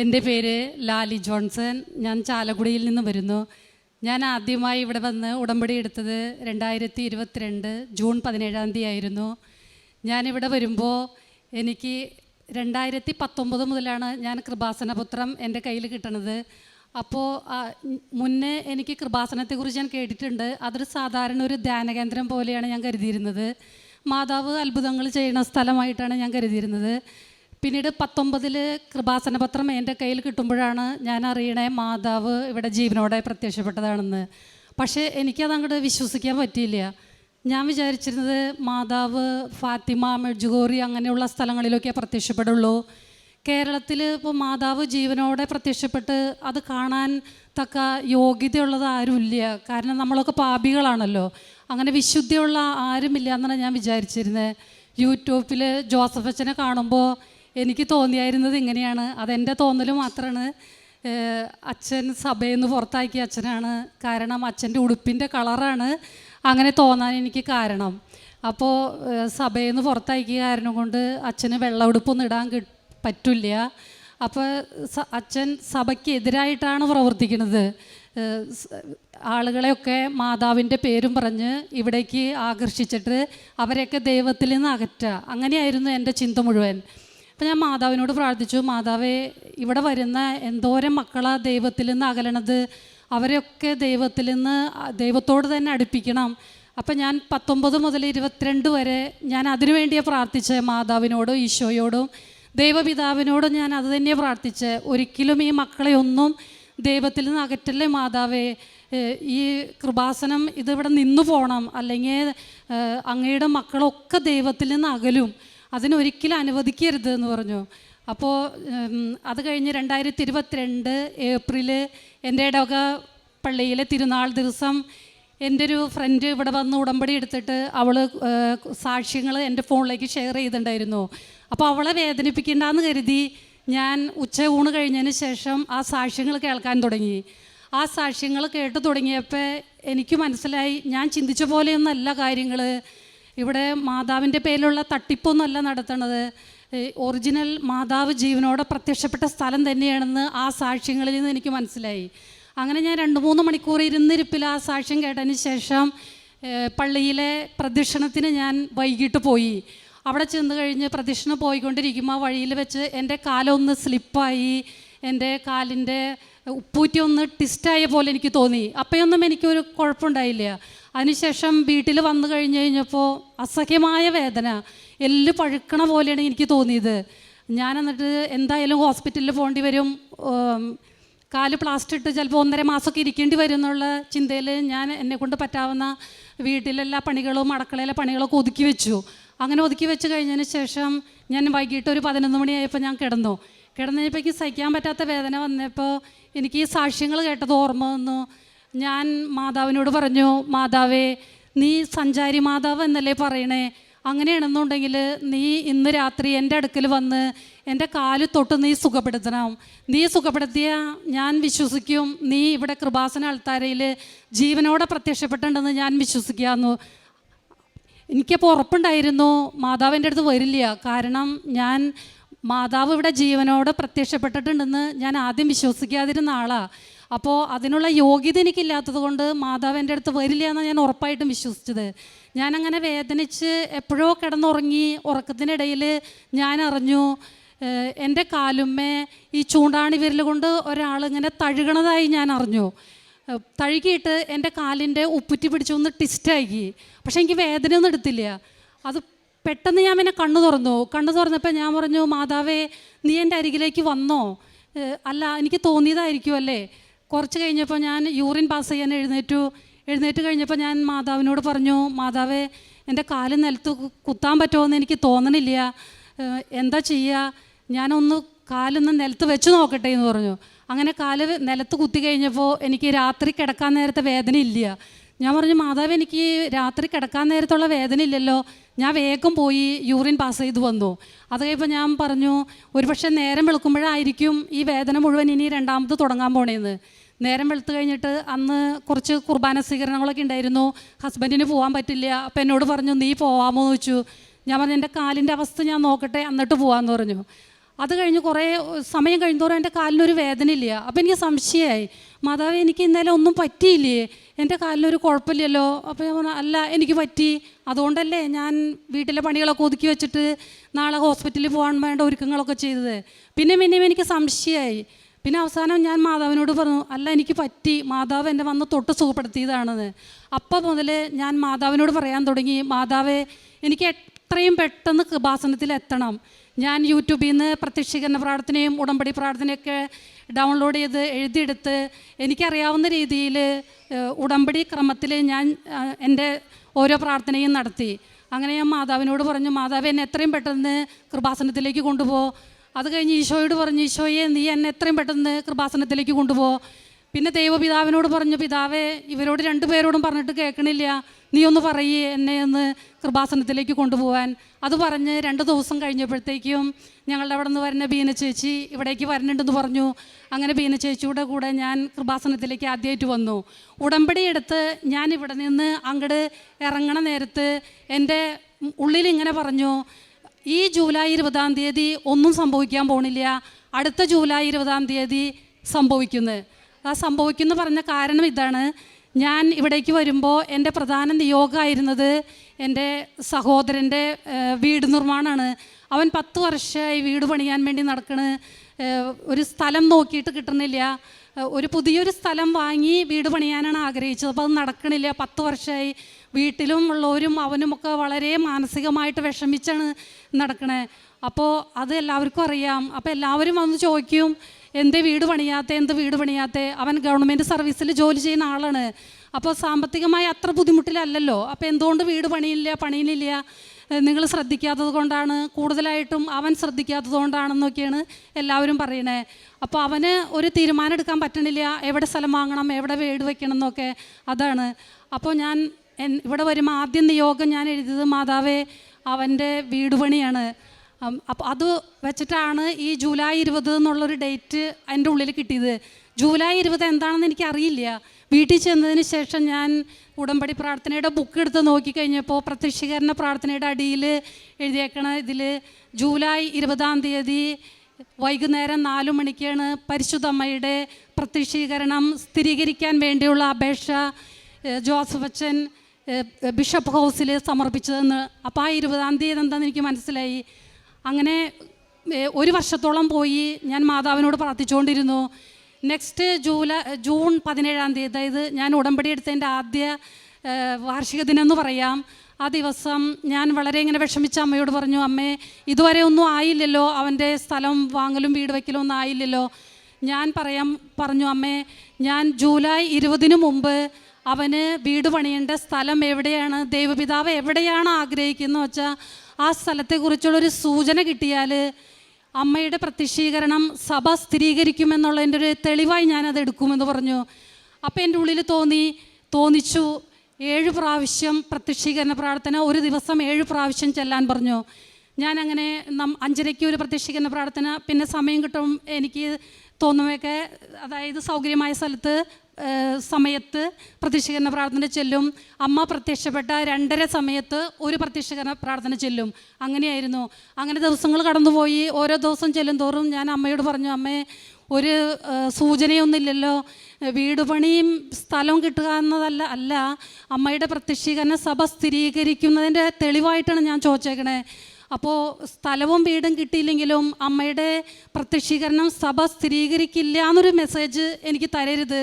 എന്റെ പേര് ലാലി ജോൺസൺ. ഞാൻ ചാലക്കുടിയിൽ നിന്ന് വരുന്നു. ഞാൻ ആദ്യമായി ഇവിടെ വന്ന് ഉടമ്പടി എടുത്തത് രണ്ടായിരത്തി ഇരുപത്തിരണ്ട് ജൂൺ പതിനേഴാം തീയതി ആയിരുന്നു ഞാനിവിടെ വരുമ്പോൾ എനിക്ക് രണ്ടായിരത്തി പത്തൊമ്പത് മുതലാണ് ഞാൻ കൃപാസനപുത്രം എന്റെ കയ്യിൽ കിട്ടണത്. അപ്പോൾ മുന്നേ എനിക്ക് കൃപാസനത്തെക്കുറിച്ച് ഞാൻ കേട്ടിട്ടുണ്ട്. അതൊരു സാധാരണ ഒരു ധ്യാനകേന്ദ്രം പോലെയാണ് ഞാൻ കരുതിയിരുന്നത്. മാതാവ് അത്ഭുതങ്ങൾ ചെയ്യുന്ന സ്ഥലമായിട്ടാണ് ഞാൻ കരുതിയിരുന്നത്. പിന്നീട് പത്തൊമ്പതിൽ കൃപാസനപത്രം എന്റെ കയ്യിൽ കിട്ടുമ്പോഴാണ് ഞാൻ അറിയണേ മാതാവ് ഇവിടെ ജീവനോടെ പ്രത്യക്ഷപ്പെട്ടതാണെന്ന്. പക്ഷേ എനിക്കത് അങ്ങോട്ട് വിശ്വസിക്കാൻ പറ്റിയില്ല. ഞാൻ വിചാരിച്ചിരുന്നത് മാതാവ് ഫാത്തിമ മെഡ്ജുഗോറി അങ്ങനെയുള്ള സ്ഥലങ്ങളിലൊക്കെ പ്രത്യക്ഷപ്പെടുള്ളൂ. കേരളത്തിൽ ഇപ്പോൾ മാതാവ് ജീവനോടെ പ്രത്യക്ഷപ്പെട്ട് അത് കാണാൻ തക്ക യോഗ്യതയുള്ളത് ആരുമില്ല. കാരണം നമ്മളൊക്കെ പാപികളാണല്ലോ. അങ്ങനെ വിശുദ്ധിയുള്ള ആരുമില്ല എന്നാണ് ഞാൻ വിചാരിച്ചിരുന്നത്. യൂട്യൂബിൽ ജോസഫ് അച്ഛനെ കാണുമ്പോൾ എനിക്ക് തോന്നിയായിരുന്നത് ഇങ്ങനെയാണ്. അതെന്റെ തോന്നൽ മാത്രമാണ് അച്ഛൻ സഭയിൽ നിന്ന് പുറത്താക്കിയ അച്ഛനാണ്. കാരണം അച്ഛന്റെ ഉടുപ്പിന്റെ കളറാണ് അങ്ങനെ തോന്നാൻ എനിക്ക് കാരണം. അപ്പോൾ സഭയിൽ നിന്ന് പുറത്താക്കിയ കാരണം കൊണ്ട് അച്ഛന് വെള്ള ഉടുപ്പൊന്നും ഇടാൻ കി പറ്റില്ല. അപ്പോൾ അച്ഛൻ സഭയ്ക്കെതിരായിട്ടാണ് പ്രവർത്തിക്കുന്നത്. ആളുകളെയൊക്കെ മാതാവിന്റെ പേരും പറഞ്ഞ് ഇവിടേക്ക് ആകർഷിച്ചിട്ട് അവരെയൊക്കെ ദൈവത്തിൽ നിന്ന് അകറ്റുക. അങ്ങനെയായിരുന്നു എന്റെ ചിന്ത മുഴുവൻ. അപ്പം ഞാൻ മാതാവിനോട് പ്രാർത്ഥിച്ചു മാതാവേ ഇവിടെ വരുന്ന എന്തോരം മക്കളാ ദൈവത്തിൽ നിന്ന് അകലണത്? അവരെയൊക്കെ ദൈവത്തിൽ നിന്ന് ദൈവത്തോട് തന്നെ അടുപ്പിക്കണം. അപ്പം ഞാൻ പത്തൊമ്പത് മുതൽ ഇരുപത്തിരണ്ട് വരെ ഞാൻ അതിനു വേണ്ടിയാണ് പ്രാർത്ഥിച്ചത് മാതാവിനോടും ഈശോയോടും. ദൈവപിതാവിനോടും ഞാൻ അത് തന്നെയാണ് പ്രാർത്ഥിച്ചത് ഒരിക്കലും ഈ മക്കളെ ഒന്നും ദൈവത്തിൽ നിന്ന് അകറ്റല്ലേ മാതാവേ. ഈ കൃപാസനം ഇതിവിടെ നിന്നു പോകണം അല്ലെങ്കിൽ അങ്ങയുടെ മക്കളൊക്കെ ദൈവത്തിൽ നിന്ന് അകലും. അതിനൊരിക്കലും അനുവദിക്കരുത് എന്ന് പറഞ്ഞു. അപ്പോൾ അത് കഴിഞ്ഞ് രണ്ടായിരത്തി ഇരുപത്തിരണ്ട് ഏപ്രിൽ എന്റെ ഇടവക പള്ളിയിലെ തിരുനാൾ ദിവസം എന്റെ ഒരു ഫ്രണ്ട് ഇവിടെ വന്ന് ഉടമ്പടി എടുത്തിട്ട് അവൾ സാക്ഷ്യങ്ങൾ എന്റെ ഫോണിലേക്ക് ഷെയർ ചെയ്തിട്ടുണ്ടായിരുന്നു. അപ്പോൾ അവളെ വേദനിപ്പിക്കണ്ടെന്ന് കരുതി ഞാൻ ഉച്ച ഊണ് കഴിഞ്ഞതിന് ശേഷം ആ സാക്ഷ്യങ്ങൾ കേൾക്കാൻ തുടങ്ങി. ആ സാക്ഷ്യങ്ങൾ കേട്ട് തുടങ്ങിയപ്പോൾ എനിക്ക് മനസ്സിലായി ഞാൻ ചിന്തിച്ച പോലെയൊന്നല്ല കാര്യങ്ങൾ ഇവിടെ മാതാവിന്റെ പേരിലുള്ള തട്ടിപ്പൊന്നുമല്ല നടത്തണത്. ഒറിജിനൽ മാതാവ് ജീവനോടെ പ്രത്യക്ഷപ്പെട്ട സ്ഥലം തന്നെയാണെന്ന് ആ സാക്ഷ്യങ്ങളിൽ നിന്ന് എനിക്ക് മനസ്സിലായി. അങ്ങനെ ഞാൻ രണ്ട് മൂന്ന് മണിക്കൂർ ഇരുന്നിരിപ്പിൽ ആ സാക്ഷ്യം കേട്ടതിന് ശേഷം പള്ളിയിലെ പ്രദക്ഷിണത്തിന് ഞാൻ വൈകിട്ട് പോയി. അവിടെ ചെന്ന് കഴിഞ്ഞ് പ്രദക്ഷിണം പോയിക്കൊണ്ടിരിക്കുമ്പോൾ ആ വഴിയിൽ വെച്ച് എന്റെ കാലൊന്ന് സ്ലിപ്പായി. എന്റെ കാലിന്റെ ഉപ്പൂറ്റി ഒന്ന് ട്വിസ്റ്റായ പോലെ എനിക്ക് തോന്നി. അപ്പോഴൊന്നും എനിക്കൊരു കുഴപ്പമുണ്ടായില്ല. അതിനുശേഷം വീട്ടിൽ വന്നു കഴിഞ്ഞ് കഴിഞ്ഞപ്പോൾ അസഹ്യമായ വേദന. എല്ല് പഴുക്കണ പോലെയാണ് എനിക്ക് തോന്നിയത്. ഞാൻ എന്നിട്ട് എന്തായാലും ഹോസ്പിറ്റലിൽ പോകേണ്ടി വരും. കാൽ പ്ലാസ്റ്റർ ഇട്ട് ചിലപ്പോൾ ഒന്നര മാസമൊക്കെ ഇരിക്കേണ്ടി വരും എന്നുള്ള ചിന്തയിൽ ഞാൻ എന്നെ കൊണ്ട് പറ്റാവുന്ന വീട്ടിലെല്ലാ പണികളും അടക്കളയിലെ പണികളൊക്കെ ഒതുക്കി വെച്ചു. അങ്ങനെ ഒതുക്കി വെച്ച് കഴിഞ്ഞതിന് ശേഷം ഞാൻ വൈകിട്ട് ഒരു പതിനൊന്ന് മണിയായപ്പോൾ ഞാൻ കിടന്നു. കിടന്നപ്പോഴേക്ക് സഹിക്കാൻ പറ്റാത്ത വേദന വന്നപ്പോൾ എനിക്ക് ഈ സാക്ഷ്യങ്ങൾ കേട്ടത് ഓർമ്മ വന്നു. ഞാൻ മാതാവിനോട് പറഞ്ഞു മാതാവേ നീ സഞ്ചാരി മാതാവ് എന്നല്ലേ പറയണേ? അങ്ങനെയാണെന്നുണ്ടെങ്കിൽ നീ ഇന്ന് രാത്രി എന്റെ അടുക്കൽ വന്ന് എന്റെ കാൽ തൊട്ട് നീ സുഖപ്പെടുത്തണം. നീ സുഖപ്പെടുത്തിയ ഞാൻ വിശ്വസിക്കും. നീ ഇവിടെ കൃപാസന അൾത്താരയിൽ ജീവനോടെ പ്രത്യക്ഷപ്പെട്ടുണ്ടെന്ന് ഞാൻ വിശ്വസിക്കാമെന്നു എനിക്കപ്പോൾ ഉറപ്പുണ്ടായിരുന്നു മാതാവ് എന്റെ അടുത്ത് വരില്ല. കാരണം ഞാൻ മാതാവ് ഇവിടെ ജീവനോടെ പ്രത്യക്ഷപ്പെട്ടിട്ടുണ്ടെന്ന് ഞാൻ ആദ്യം വിശ്വസിക്കാതിരുന്ന ആളാണ് അപ്പോൾ അതിനുള്ള യോഗ്യത എനിക്കില്ലാത്തത് കൊണ്ട് മാതാവ് എന്റെ അടുത്ത് വരില്ല എന്നാണ് ഞാൻ ഉറപ്പായിട്ടും വിശ്വസിച്ചത്. ഞാനങ്ങനെ വേദനിച്ച് എപ്പോഴോ കിടന്നുറങ്ങി ഉറക്കത്തിനിടയിൽ ഞാൻ അറിഞ്ഞു എന്റെ കാലുമ്മേ ഈ ചൂണ്ടാണി വിരൽ കൊണ്ട് ഒരാൾ ഇങ്ങനെ തഴുകണതായി ഞാൻ അറിഞ്ഞു. തഴുകിയിട്ട് എന്റെ കാലിന്റെ ഉപ്പുറ്റി പിടിച്ചൊന്ന് ടിസ്റ്റാക്കി പക്ഷേ എനിക്ക് വേദനയൊന്നും എടുത്തില്ല. അത് പെട്ടെന്ന് ഞാൻ പിന്നെ കണ്ണു തുറന്നു. കണ്ണു തുറന്നപ്പോൾ ഞാൻ പറഞ്ഞു മാതാവേ നീ എന്റെ അരികിലേക്ക് വന്നോ? അല്ല എനിക്ക് തോന്നിയതായിരിക്കും അല്ലേ കുറച്ച് കഴിഞ്ഞപ്പോൾ ഞാൻ യൂറിൻ പാസ് ചെയ്യാൻ എഴുന്നേറ്റു. എഴുന്നേറ്റ് കഴിഞ്ഞപ്പോൾ ഞാൻ മാതാവിനോട് പറഞ്ഞു മാതാവേ എന്റെ കാൽ നിലത്ത് കുത്താൻ പറ്റുമോ എനിക്ക് തോന്നണില്ല. എന്താ ചെയ്യുക ഞാനൊന്ന് കാലൊന്ന് നിലത്ത് വെച്ച് നോക്കട്ടെ എന്ന് പറഞ്ഞു. അങ്ങനെ കാൽ നിലത്ത് കുത്തി കഴിഞ്ഞപ്പോൾ എനിക്ക് രാത്രി കിടക്കാൻ നേരത്തെ വേദന ഇല്ല ഞാൻ പറഞ്ഞു മാതാവ് എനിക്ക് രാത്രി കിടക്കാൻ നേരത്തുള്ള വേദന ഇല്ലല്ലോ ഞാൻ വേഗം പോയി യൂറിൻ പാസ് ചെയ്ത് വന്നു. അത് കഴിയുമ്പോൾ ഞാൻ പറഞ്ഞു ഒരുപക്ഷെ നേരം വെളുക്കുമ്പോഴായിരിക്കും ഈ വേദന മുഴുവൻ ഇനി രണ്ടാമത് തുടങ്ങാൻ പോണേന്ന്. നേരം വെളുത്തു കഴിഞ്ഞിട്ട് അന്ന് കുറച്ച് കുർബാന സ്വീകരണങ്ങളൊക്കെ ഉണ്ടായിരുന്നു. ഹസ്ബൻഡിന് പോകാൻ പറ്റില്ല. അപ്പം എന്നോട് പറഞ്ഞു നീ പോവാമോ? എന്ന് ചോദിച്ചു. ഞാൻ പറഞ്ഞു എന്റെ കാലിന്റെ അവസ്ഥ ഞാൻ നോക്കട്ടെ എന്നിട്ട് പോവാന്ന് പറഞ്ഞു. അത് കഴിഞ്ഞ് കുറേ സമയം കഴിഞ്ഞതോറും എന്റെ കാലിനൊരു ഇല്ല അപ്പോൾ എനിക്ക് സംശയമായി. മാതാവ് എനിക്ക് ഇന്നലെ ഒന്നും പറ്റിയില്ലേ? എന്റെ കാലിനൊരു കുഴപ്പമില്ലല്ലോ. അപ്പോൾ ഞാൻ പറഞ്ഞു അല്ല എനിക്ക് പറ്റി. അതുകൊണ്ടല്ലേ ഞാൻ വീട്ടിലെ പണികളൊക്കെ ഒതുക്കി വെച്ചിട്ട് നാളെ ഹോസ്പിറ്റലിൽ പോകാൻ വേണ്ട ഒരുക്കങ്ങളൊക്കെ ചെയ്തത്. പിന്നെ പിന്നെയും എനിക്ക് സംശയമായി. പിന്നെ അവസാനം ഞാൻ മാതാവിനോട് പറഞ്ഞു അല്ല എനിക്ക് പറ്റി. മാതാവ് എന്നെ വന്ന് തൊട്ട് സുഖപ്പെടുത്തിയതാണെന്ന്. അപ്പോൾ മുതൽ ഞാൻ മാതാവിനോട് പറയാൻ തുടങ്ങി മാതാവേ എനിക്ക് എത്രയും പെട്ടെന്ന് കൃപാസനത്തിൽ എത്തണം. ഞാൻ യൂട്യൂബിൽ നിന്ന് പ്രത്യക്ഷീകരണ പ്രാർത്ഥനയും ഉടമ്പടി പ്രാർത്ഥനയൊക്കെ ഡൗൺലോഡ് ചെയ്ത് എഴുതിയെടുത്ത് എനിക്കറിയാവുന്ന രീതിയിൽ ഉടമ്പടി ക്രമത്തിൽ ഞാൻ എന്റെ ഓരോ പ്രാർത്ഥനയും നടത്തി. അങ്ങനെ ഞാൻ മാതാവിനോട് പറഞ്ഞു മാതാവ് എന്നെ എത്രയും പെട്ടെന്ന് കൃപാസനത്തിലേക്ക് കൊണ്ടുപോ. അത് കഴിഞ്ഞ് ഈശോയോട് പറഞ്ഞു ഈശോയെ നീ എന്നെ എത്രയും പെട്ടെന്ന് കൃപാസനത്തിലേക്ക് കൊണ്ടുപോ. പിന്നെ ദൈവപിതാവിനോട് പറഞ്ഞു പിതാവേ ഇവരോട് രണ്ടുപേരോടും പറഞ്ഞിട്ട് കേൾക്കണില്ല. നീ ഒന്ന് പറയേ എന്നെ ഒന്ന് കൃപാസനത്തിലേക്ക് കൊണ്ടുപോകാൻ അത് പറഞ്ഞ് രണ്ട് ദിവസം കഴിഞ്ഞപ്പോഴത്തേക്കും ഞങ്ങളുടെ അവിടെ നിന്ന് വരുന്ന ബീന ചേച്ചി ഇവിടേക്ക് വരണുണ്ടെന്ന് പറഞ്ഞു. അങ്ങനെ ബീന ചേച്ചിയുടെ കൂടെ ഞാൻ കൃപാസനത്തിലേക്ക് ആദ്യമായിട്ട് വന്നു. ഉടമ്പടി എടുത്ത് ഞാൻ ഇവിടെ നിന്ന് അങ്ങോട്ട് ഇറങ്ങണ നേരത്ത് എന്റെ ഉള്ളിൽ ഇങ്ങനെ പറഞ്ഞു ഈ ജൂലൈ ഇരുപതാം തീയതി ഒന്നും സംഭവിക്കാൻ പോണില്ല. അടുത്ത ജൂലൈ ഇരുപതാം തീയതി സംഭവിക്കുന്നത് ആ സംഭവിക്കുന്നു പറഞ്ഞ കാരണം ഇതാണ്. ഞാൻ ഇവിടേക്ക് വരുമ്പോൾ എന്റെ പ്രധാന നിയോഗമായിരുന്നത് എന്റെ സഹോദരന്റെ വീട് നിർമ്മാണമാണ് അവൻ പത്ത് വർഷമായി വീട് പണിയാൻ വേണ്ടി നടക്കണ്. ഒരു സ്ഥലം നോക്കിയിട്ട് കിട്ടുന്നില്ല. ഒരു പുതിയൊരു സ്ഥലം വാങ്ങി വീട് പണിയാനാണ് ആഗ്രഹിച്ചത്. അപ്പോൾ അത് നടക്കണില്ല. പത്ത് വർഷമായി വീട്ടിലും ഉള്ളവരും അവനുമൊക്കെ വളരെ മാനസികമായിട്ട് വിഷമിച്ചാണ് നടക്കണേ. അപ്പോൾ അത് എല്ലാവർക്കും അറിയാം. അപ്പോൾ എല്ലാവരും വന്ന് ചോദിക്കും എന്തേ വീട് പണിയാത്ത? എന്ത് വീട് പണിയാത്ത? അവൻ ഗവൺമെന്റ് സർവീസിൽ ജോലി ചെയ്യുന്ന ആളാണ്. അപ്പോൾ സാമ്പത്തികമായി അത്ര ബുദ്ധിമുട്ടിലല്ലല്ലോ? അപ്പോൾ എന്തുകൊണ്ട് വീട് പണിയില്ല പണിയിലില്ല? നിങ്ങൾ ശ്രദ്ധിക്കാത്തത് കൊണ്ടാണ് കൂടുതലായിട്ടും അവൻ ശ്രദ്ധിക്കാത്തത് കൊണ്ടാണെന്നൊക്കെയാണ് എല്ലാവരും പറയണേ. അപ്പോൾ അവന് ഒരു തീരുമാനം എടുക്കാൻ പറ്റണില്ല. എവിടെ സ്ഥലം വാങ്ങണം എവിടെ വീട് വെക്കണം എന്നൊക്കെ അതാണ്. അപ്പോൾ ഞാൻ ഇവിടെ വരുമ്പോൾ ആദ്യം നിയോഗം ഞാൻ എഴുതിയത് മാതാവേ അവന്റെ വീട് പണിയാണ്. അപ്പോൾ അത് വെച്ചിട്ടാണ് ഈ ജൂലൈ ഇരുപത് എന്നുള്ളൊരു ഡേറ്റ് എന്റെ ഉള്ളിൽ കിട്ടിയത്. ജൂലൈ ഇരുപത് എന്താണെന്ന് എനിക്ക് അറിയില്ല വീട്ടിൽ ചെന്നതിന് ശേഷം ഞാൻ ഉടമ്പടി പ്രാർത്ഥനയുടെ ബുക്ക് എടുത്ത് നോക്കിക്കഴിഞ്ഞപ്പോൾ പ്രത്യക്ഷീകരണ പ്രാർത്ഥനയുടെ അടിയിൽ എഴുതിയേക്കണ ഇതിൽ ജൂലൈ ഇരുപതാം തീയതി വൈകുന്നേരം നാലു മണിക്കാണ് പരിശുദ്ധമ്മയുടെ പ്രത്യക്ഷീകരണം സ്ഥിരീകരിക്കാൻ വേണ്ടിയുള്ള അപേക്ഷ ജോസഫ് അച്ഛൻ ബിഷപ്പ് ഹൗസിൽ സമർപ്പിച്ചതെന്ന് അപ്പോൾ ആ ഇരുപതാം തീയതി എന്താണെന്ന് എനിക്ക് മനസ്സിലായി. അങ്ങനെ ഒരു വർഷത്തോളം പോയി ഞാൻ മാതാവിനോട് പ്രാർത്ഥിച്ചുകൊണ്ടിരുന്നു. നെക്സ്റ്റ് ജൂലൈ ജൂൺ പതിനേഴാം തീയതി അതായത് ഞാൻ ഉടമ്പടി എടുത്തതിന്റെ ആദ്യ വാർഷിക ദിനം എന്ന് പറയാം. ആ ദിവസം ഞാൻ വളരെ ഇങ്ങനെ വിഷമിച്ച അമ്മയോട് പറഞ്ഞു അമ്മേ ഇതുവരെ ഒന്നും ആയില്ലല്ലോ. അവന്റെ സ്ഥലം വാങ്ങലും വീട് വയ്ക്കലും ഒന്നും ആയില്ലല്ലോ. ഞാൻ പറയാം പറഞ്ഞു അമ്മേ ഞാൻ ജൂലൈ ഇരുപതിനു മുമ്പ് അവന് വീട് പണിയേണ്ട സ്ഥലം എവിടെയാണ്? ദൈവപിതാവ് എവിടെയാണ് ആഗ്രഹിക്കുന്നത് വെച്ചാൽ ആ സ്ഥലത്തെക്കുറിച്ചുള്ളൊരു സൂചന കിട്ടിയാൽ അമ്മയുടെ പ്രത്യക്ഷീകരണം സഭ സ്ഥിരീകരിക്കുമെന്നുള്ളതിന്റെ ഒരു തെളിവായി ഞാനത് എടുക്കുമെന്ന് പറഞ്ഞു. അപ്പോൾ എന്റെ ഉള്ളിൽ തോന്നി തോന്നിച്ചു. ഏഴ് പ്രാവശ്യം പ്രത്യക്ഷീകരണ പ്രാർത്ഥന ഒരു ദിവസം ഏഴ് പ്രാവശ്യം ചെല്ലാൻ പറഞ്ഞു. ഞാനങ്ങനെ നം അഞ്ചരയ്ക്ക് ഒരു പ്രത്യക്ഷീകരണ പ്രാർത്ഥന പിന്നെ സമയം കിട്ടും എനിക്ക് തോന്നുമൊക്കെ അതായത് സൗകര്യമായ സ്ഥലത്ത് സമയത്ത് പ്രത്യക്ഷീകരണ പ്രാർത്ഥന ചെല്ലും. അമ്മ പ്രത്യക്ഷപ്പെട്ട രണ്ടര സമയത്ത് ഒരു പ്രത്യക്ഷീകരണ പ്രാർത്ഥന ചെല്ലും. അങ്ങനെയായിരുന്നു. അങ്ങനെ ദിവസങ്ങൾ കടന്നുപോയി. ഓരോ ദിവസം ചെല്ലും തോറും ഞാൻ അമ്മയോട് പറഞ്ഞു അമ്മേ ഒരു സൂചനയൊന്നുമില്ലല്ലോ. വീട് പണിയും സ്ഥലവും കിട്ടുക എന്നതല്ല അല്ല. അമ്മയുടെ പ്രത്യക്ഷീകരണ സഭ സ്ഥിരീകരിക്കുന്നതിന്റെ തെളിവായിട്ടാണ് ഞാൻ ചോദിച്ചേക്കണേ. അപ്പോൾ സ്ഥലവും വീടും കിട്ടിയില്ലെങ്കിലും അമ്മയുടെ പ്രത്യക്ഷീകരണം സഭ സ്ഥിരീകരിക്കില്ല എന്നൊരു മെസ്സേജ് എനിക്ക് തരരുത്.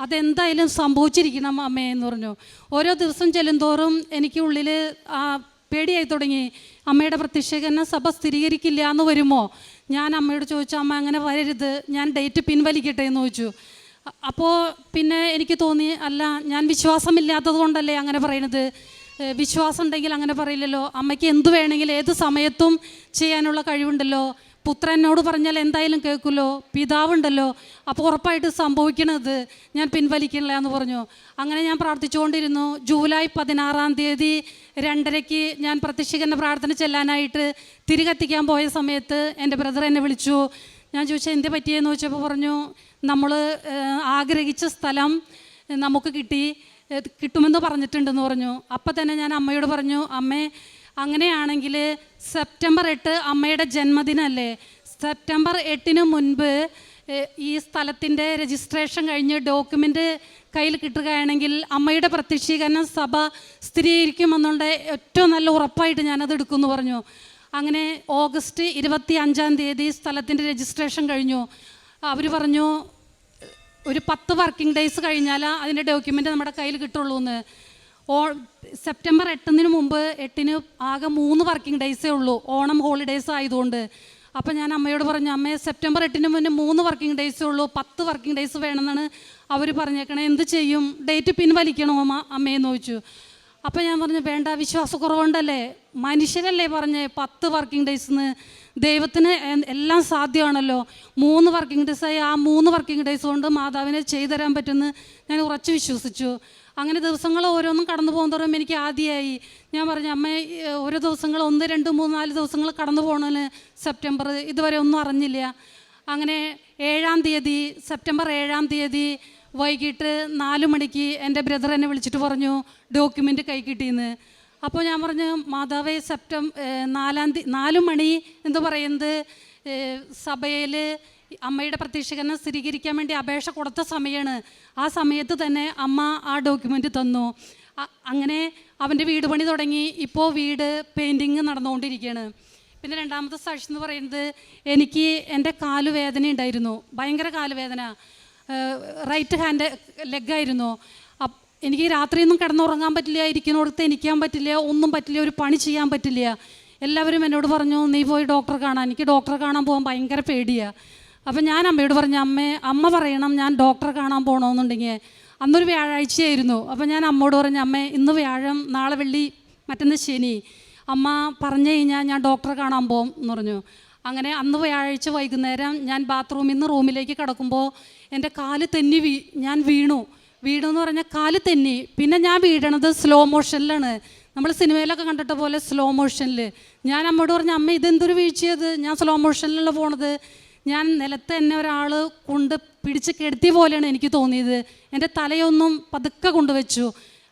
അതെന്തായാലും സംഭവിച്ചിരിക്കണം അമ്മേ എന്ന് പറഞ്ഞു. ഓരോ ദിവസം ചെല്ലുന്തോറും എനിക്ക് ഉള്ളിൽ ആ പേടിയായി തുടങ്ങി. അമ്മയുടെ പ്രത്യക്ഷീകരണം സഭ സ്ഥിരീകരിക്കില്ല എന്ന് വരുമോ? ഞാൻ അമ്മയോട് ചോദിച്ചു അമ്മ അങ്ങനെ വരരുത്. ഞാൻ ഡേറ്റ് പിൻവലിക്കട്ടെ എന്ന് ചോദിച്ചു. അപ്പോൾ പിന്നെ എനിക്ക് തോന്നി അല്ല ഞാൻ വിശ്വാസമില്ലാത്തത് കൊണ്ടല്ലേ അങ്ങനെ പറയണത്? വിശ്വാസം ഉണ്ടെങ്കിൽ അങ്ങനെ പറയില്ലല്ലോ. അമ്മയ്ക്ക് എന്തു വേണമെങ്കിലും ഏത് സമയത്തും ചെയ്യാനുള്ള കഴിവുണ്ടല്ലോ. പുത്രനോട് പറഞ്ഞാൽ എന്തായാലും കേൾക്കുമല്ലോ പിതാവുണ്ടല്ലോ. അപ്പോൾ ഉറപ്പായിട്ട് സംഭവിക്കണത് ഞാൻ പിൻവലിക്കണില്ല എന്ന് പറഞ്ഞു. അങ്ങനെ ഞാൻ പ്രാർത്ഥിച്ചുകൊണ്ടിരുന്നു. ജൂലൈ പതിനാറാം തീയതി രണ്ടരയ്ക്ക് ഞാൻ പ്രത്യക്ഷീകരണ പ്രാർത്ഥന ചെല്ലാനായിട്ട് തിരികത്തിക്കാൻ പോയ സമയത്ത് എന്റെ ബ്രദർ എന്നെ വിളിച്ചു. ഞാൻ ചോദിച്ചാൽ എന്ത് പറ്റിയെന്ന്? ചോദിച്ചപ്പോൾ പറഞ്ഞു നമ്മൾ ആഗ്രഹിച്ച സ്ഥലം നമുക്ക് കിട്ടി. കിട്ടുമെന്ന് പറഞ്ഞിട്ടുണ്ടെന്ന് പറഞ്ഞു. അപ്പം തന്നെ ഞാൻ അമ്മയോട് പറഞ്ഞു അമ്മേ അങ്ങനെയാണെങ്കിൽ സെപ്റ്റംബർ എട്ട് അമ്മയുടെ ജന്മദിനമല്ലേ സെപ്റ്റംബർ എട്ടിന് മുൻപ് ഈ സ്ഥലത്തിന്റെ രജിസ്ട്രേഷൻ കഴിഞ്ഞ് ഡോക്യുമെന്റ് കയ്യിൽ കിട്ടുകയാണെങ്കിൽ അമ്മയുടെ പ്രത്യക്ഷീകരണം സഭ സ്ഥിരീകരിക്കുമെന്നുള്ള ഏറ്റവും നല്ല ഉറപ്പായിട്ട് ഞാനത് എടുക്കുമെന്ന് പറഞ്ഞു. അങ്ങനെ ഓഗസ്റ്റ് ഇരുപത്തി അഞ്ചാം തീയതി സ്ഥലത്തിന്റെ രജിസ്ട്രേഷൻ കഴിഞ്ഞു. അവർ പറഞ്ഞു ഒരു പത്ത് വർക്കിംഗ് ഡേയ്സ് കഴിഞ്ഞാൽ അതിന്റെ ഡോക്യുമെന്റ് നമ്മുടെ കയ്യിൽ കിട്ടുള്ളൂ എന്ന് ഓ സെപ്റ്റംബർ എട്ടിന് മുമ്പ് എട്ടിന് ആകെ മൂന്ന് വർക്കിംഗ് ഡേയ്സേ ഉള്ളൂ. ഓണം ഹോളിഡേയ്സ് ആയതുകൊണ്ട്. അപ്പോൾ ഞാൻ അമ്മയോട് പറഞ്ഞു അമ്മേ സെപ്റ്റംബർ എട്ടിന് മുന്നേ മൂന്ന് വർക്കിംഗ് ഡേയ്സേ ഉള്ളൂ. പത്ത് വർക്കിംഗ് ഡേയ്സ് വേണമെന്നാണ് അവർ പറഞ്ഞേക്കണേ. എന്ത് ചെയ്യും? ഡേറ്റ് പിൻവലിക്കണോ അമ്മ അമ്മയെന്ന് ചോദിച്ചു. അപ്പോൾ ഞാൻ പറഞ്ഞു വേണ്ട വിശ്വാസക്കുറവുണ്ടല്ലേ. മനുഷ്യരല്ലേ പറഞ്ഞേ പത്ത് വർക്കിംഗ് ഡേയ്സിന്ന്. ദൈവത്തിന് എല്ലാം സാധ്യമാണല്ലോ. മൂന്ന് വർക്കിംഗ് ഡേയ്സായി ആ മൂന്ന് വർക്കിംഗ് ഡേയ്സ് കൊണ്ട് മാതാവിനെ ചെയ്തു തരാൻ പറ്റുമെന്ന് ഞാൻ ഉറച്ചു വിശ്വസിച്ചു. അങ്ങനെ ദിവസങ്ങൾ ഓരോന്നും കടന്നു പോകുന്നതോറും എനിക്ക് ആദ്യമായി. ഞാൻ പറഞ്ഞു അമ്മ ഓരോ ദിവസങ്ങൾ ഒന്ന് രണ്ട് മൂന്ന് നാല് ദിവസങ്ങൾ കടന്നു പോകണമെന്ന് സെപ്റ്റംബർ ഇതുവരെ ഒന്നും അറിഞ്ഞില്ല. അങ്ങനെ ഏഴാം തീയതി സെപ്റ്റംബർ ഏഴാം തീയതി വൈകിട്ട് നാല് മണിക്ക് എന്റെ ബ്രദർ എന്നെ വിളിച്ചിട്ട് പറഞ്ഞു ഡോക്യുമെന്റ് കൈ കിട്ടിയെന്ന്. അപ്പോൾ ഞാൻ പറഞ്ഞു മാതാവേ സെപ്റ്റം ഏഹ് നാലാം തീയതി നാല് മണി എന്ന് പറയുന്നത് സഭയിൽ അമ്മയുടെ പ്രത്യക്ഷീകരണം സ്ഥിരീകരിക്കാൻ വേണ്ടി അപേക്ഷ കൊടുത്ത സമയമാണ് ആ സമയത്ത് തന്നെ അമ്മ ആ ഡോക്യുമെന്റ് തന്നു. അങ്ങനെ അവന്റെ വീട് പണി തുടങ്ങി. ഇപ്പോൾ വീട് പെയിന്റിങ് നടന്നുകൊണ്ടിരിക്കുകയാണ്. പിന്നെ രണ്ടാമത്തെ സാക്ഷി എന്ന് പറയുന്നത് എനിക്ക് എന്റെ കാലുവേദന ഉണ്ടായിരുന്നു. ഭയങ്കര കാലുവേദന. റൈറ്റ് ഹാൻഡ് ലെഗായിരുന്നു എനിക്ക് രാത്രിയൊന്നും കിടന്നുറങ്ങാൻ പറ്റില്ല. ഇരിക്കുന്നിടത്ത് എനിക്കാൻ പറ്റില്ല. ഒന്നും പറ്റില്ല. ഒരു പണി ചെയ്യാൻ പറ്റില്ല. എല്ലാവരും എന്നോട് പറഞ്ഞു നീ പോയി ഡോക്ടറെ കാണാൻ. എനിക്ക് ഡോക്ടറെ കാണാൻ പോകാൻ ഭയങ്കര പേടിയാണ് അപ്പം ഞാൻ അമ്മയോട് പറഞ്ഞു അമ്മേ അമ്മ പറയണം ഞാൻ ഡോക്ടറെ കാണാൻ പോകണമെന്നുണ്ടെങ്കിൽ അന്നൊരു വ്യാഴാഴ്ചയായിരുന്നു. അപ്പം ഞാൻ അമ്മയോട് പറഞ്ഞു അമ്മേ ഇന്ന് വ്യാഴം നാളെ വെള്ളി മറ്റന്ന് ശനി. അമ്മ പറഞ്ഞു കഴിഞ്ഞാൽ ഞാൻ ഡോക്ടറെ കാണാൻ പോകും എന്ന് പറഞ്ഞു. അങ്ങനെ അന്ന് വ്യാഴാഴ്ച വൈകുന്നേരം ഞാൻ ബാത്റൂമിൽ നിന്ന് റൂമിലേക്ക് കിടക്കുമ്പോൾ എന്റെ കാൽ തെന്നി വീ ഞാൻ വീണു. വീണു എന്ന് പറഞ്ഞാൽ കാൽ തെന്നി. പിന്നെ ഞാൻ വീഴണത് സ്ലോ മോഷനിലാണ് നമ്മൾ സിനിമയിലൊക്കെ കണ്ടിട്ട പോലെ സ്ലോ മോഷനിൽ ഞാൻ അമ്മയോട് പറഞ്ഞു അമ്മ ഇതെന്തൊരു വീഴ്ചയത് ഞാൻ സ്ലോ മോഷനിലാണ് പോണത്? ഞാൻ നിലത്ത് എന്നെ ഒരാൾ കൊണ്ട് പിടിച്ച് കെടുത്തിയ പോലെയാണ് എനിക്ക് തോന്നിയത്. എന്റെ തലയൊന്നും പതുക്കെ കൊണ്ടുവച്ചു.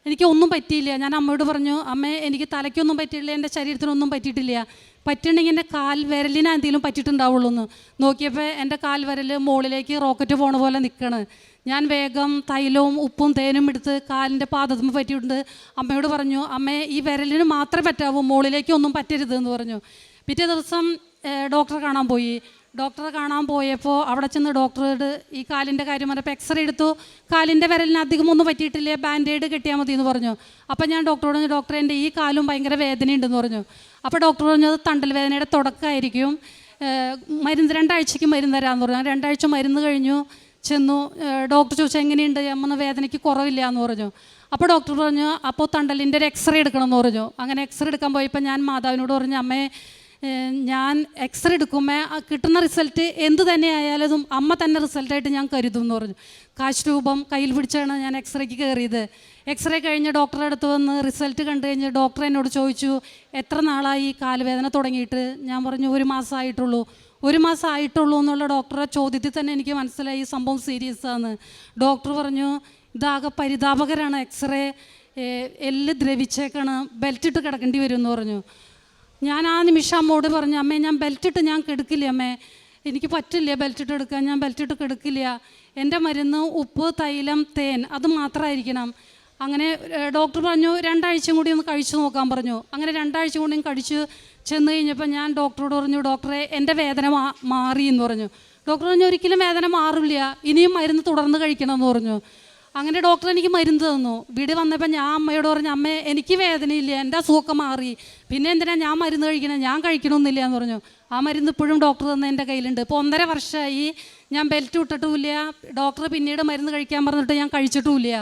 എനിക്ക് ഒന്നും പറ്റിയില്ല. ഞാൻ അമ്മയോട് പറഞ്ഞു അമ്മേ എനിക്ക് തലയ്ക്കൊന്നും പറ്റിയില്ല എന്റെ ശരീരത്തിനൊന്നും പറ്റിയിട്ടില്ല. പറ്റുണ്ടെങ്കിൽ എന്റെ കാൽ വിരലിന് എന്തെങ്കിലും പറ്റിയിട്ടുണ്ടാവുള്ളൂ എന്ന് നോക്കിയപ്പോൾ എന്റെ കാൽ വിരൽ മുകളിലേക്ക് റോക്കറ്റ് പോണ പോലെ നിൽക്കണ് ഞാൻ വേഗം തൈലവും ഉപ്പും തേനും എടുത്ത് കാലിന്റെ പാദത്തുമ്പോൾ പറ്റിയിട്ടുണ്ട്. അമ്മയോട് പറഞ്ഞു അമ്മേ ഈ വിരലിന് മാത്രമേ പറ്റാവൂ മുകളിലേക്കൊന്നും പറ്റരുത് എന്ന് പറഞ്ഞു. പിറ്റേ ദിവസം ഡോക്ടറെ കാണാൻ പോയി. ഡോക്ടറെ കാണാൻ പോയപ്പോൾ അവിടെ ചെന്ന് ഡോക്ടറോട് ഈ കാലിന്റെ കാര്യം പറഞ്ഞപ്പോൾ എക്സ്റേ എടുത്തു. കാലിന്റെ വിരലിന് അധികം ഒന്നും പറ്റിയിട്ടില്ല. ബാൻഡേഡ് കെട്ടിയാൽ മതി എന്ന് പറഞ്ഞു. അപ്പോൾ ഞാൻ ഡോക്ടറോട് പറഞ്ഞു ഡോക്ടറെ എന്റെ ഈ കാലും ഭയങ്കര വേദനയുണ്ടെന്ന് പറഞ്ഞു. അപ്പോൾ ഡോക്ടർ പറഞ്ഞു അത് തണ്ടൽ വേദനയുടെ തുടക്കമായിരിക്കും മരുന്ന് രണ്ടാഴ്ചയ്ക്ക് മരുന്ന് തരാമെന്ന് പറഞ്ഞു. രണ്ടാഴ്ച മരുന്ന് കഴിഞ്ഞു. ചെന്നു. ഡോക്ടർ ചോദിച്ചു എങ്ങനെയുണ്ട്? അമ്മ വേദനയ്ക്ക് കുറവില്ല എന്ന് പറഞ്ഞു. അപ്പോൾ ഡോക്ടർ പറഞ്ഞു അപ്പോൾ തണ്ടലിന്റെ ഒരു എക്സ്റേ എടുക്കണമെന്ന് പറഞ്ഞു. അങ്ങനെ എക്സ്റേ എടുക്കാൻ പോയപ്പോൾ ഞാൻ മാതാവിനോട് പറഞ്ഞു അമ്മേ ഞാൻ എക്സ്റേ എടുക്കുമ്പോൾ കിട്ടുന്ന റിസൾട്ട് എന്ത് തന്നെ ആയാലും അമ്മ തന്നെ റിസൾട്ടായിട്ട് ഞാൻ കരുതും എന്ന് പറഞ്ഞു. കാശ് രൂപം കയ്യിൽ പിടിച്ചാണ് ഞാൻ എക്സ്റേക്ക് കയറിയത് എക്സ്റേ കഴിഞ്ഞ് ഡോക്ടറെ അടുത്ത് വന്ന് റിസൾട്ട് കണ്ടു കഴിഞ്ഞ് ഡോക്ടർ എന്നോട് ചോദിച്ചു എത്ര നാളായി കാലുവേദന തുടങ്ങിയിട്ട്? ഞാൻ പറഞ്ഞു ഒരു മാസമായിട്ടുള്ളൂ ഒരു മാസം ആയിട്ടുള്ളൂ എന്നുള്ള ഡോക്ടറെ ചോദ്യത്തിൽ തന്നെ എനിക്ക് മനസ്സിലായി സംഭവം സീരിയസ് ആണ്. ഡോക്ടർ പറഞ്ഞു ഇതാകെ പരിതാപകരാണ് എക്സ്റേ എല്ല് ദ്രവിച്ചേക്കാണ് ബെൽറ്റ് ഇട്ട് കിടക്കേണ്ടി വരും എന്ന് പറഞ്ഞു. ഞാൻ ആ നിമിഷം അമ്മോട് പറഞ്ഞു അമ്മേ ഞാൻ ബെൽറ്റ് ഇട്ട് ഞാൻ കെടുക്കില്ല അമ്മേ? എനിക്ക് പറ്റില്ല ബെൽറ്റ് ഇട്ട് എടുക്കാൻ? ഞാൻ ബെൽറ്റ് ഇട്ട് കെടുക്കില്ല. എന്റെ മരുന്ന് ഉപ്പ് തൈലം തേൻ അത് മാത്രമായിരിക്കണം. അങ്ങനെ ഡോക്ടർ പറഞ്ഞു രണ്ടാഴ്ചയും കൂടി ഒന്ന് കഴിച്ചു നോക്കാൻ പറഞ്ഞു. അങ്ങനെ രണ്ടാഴ്ച കൂടിയും കഴിച്ച് ചെന്ന് കഴിഞ്ഞപ്പോൾ ഞാൻ ഡോക്ടറോട് പറഞ്ഞു ഡോക്ടറെ എന്റെ വേദന മാറി എന്ന് പറഞ്ഞു. ഡോക്ടർ പറഞ്ഞു ഒരിക്കലും വേദന മാറില്ല. ഇനിയും മരുന്ന് തുടർന്ന് കഴിക്കണം എന്ന് പറഞ്ഞു. അങ്ങനെ ഡോക്ടർ എനിക്ക് മരുന്ന് തന്നു. വീട് വന്നപ്പോൾ ഞാൻ അമ്മയോട് പറഞ്ഞു അമ്മ എനിക്ക് വേദനയില്ല എന്റെ അസുഖമൊക്കെ മാറി. പിന്നെ എന്തിനാ ഞാൻ മരുന്ന് കഴിക്കണം? ഞാൻ കഴിക്കണമെന്നില്ല എന്ന് പറഞ്ഞു. ആ മരുന്ന് ഇപ്പോഴും ഡോക്ടർ തന്നെ എന്റെ കയ്യിലുണ്ട്. ഇപ്പോൾ ഒന്നര വർഷമായി ഞാൻ ബെൽറ്റ് ഇട്ടിട്ടുമില്ല. ഡോക്ടർ പിന്നീട് മരുന്ന് കഴിക്കാൻ പറഞ്ഞിട്ട് ഞാൻ കഴിച്ചിട്ടുമില്ല.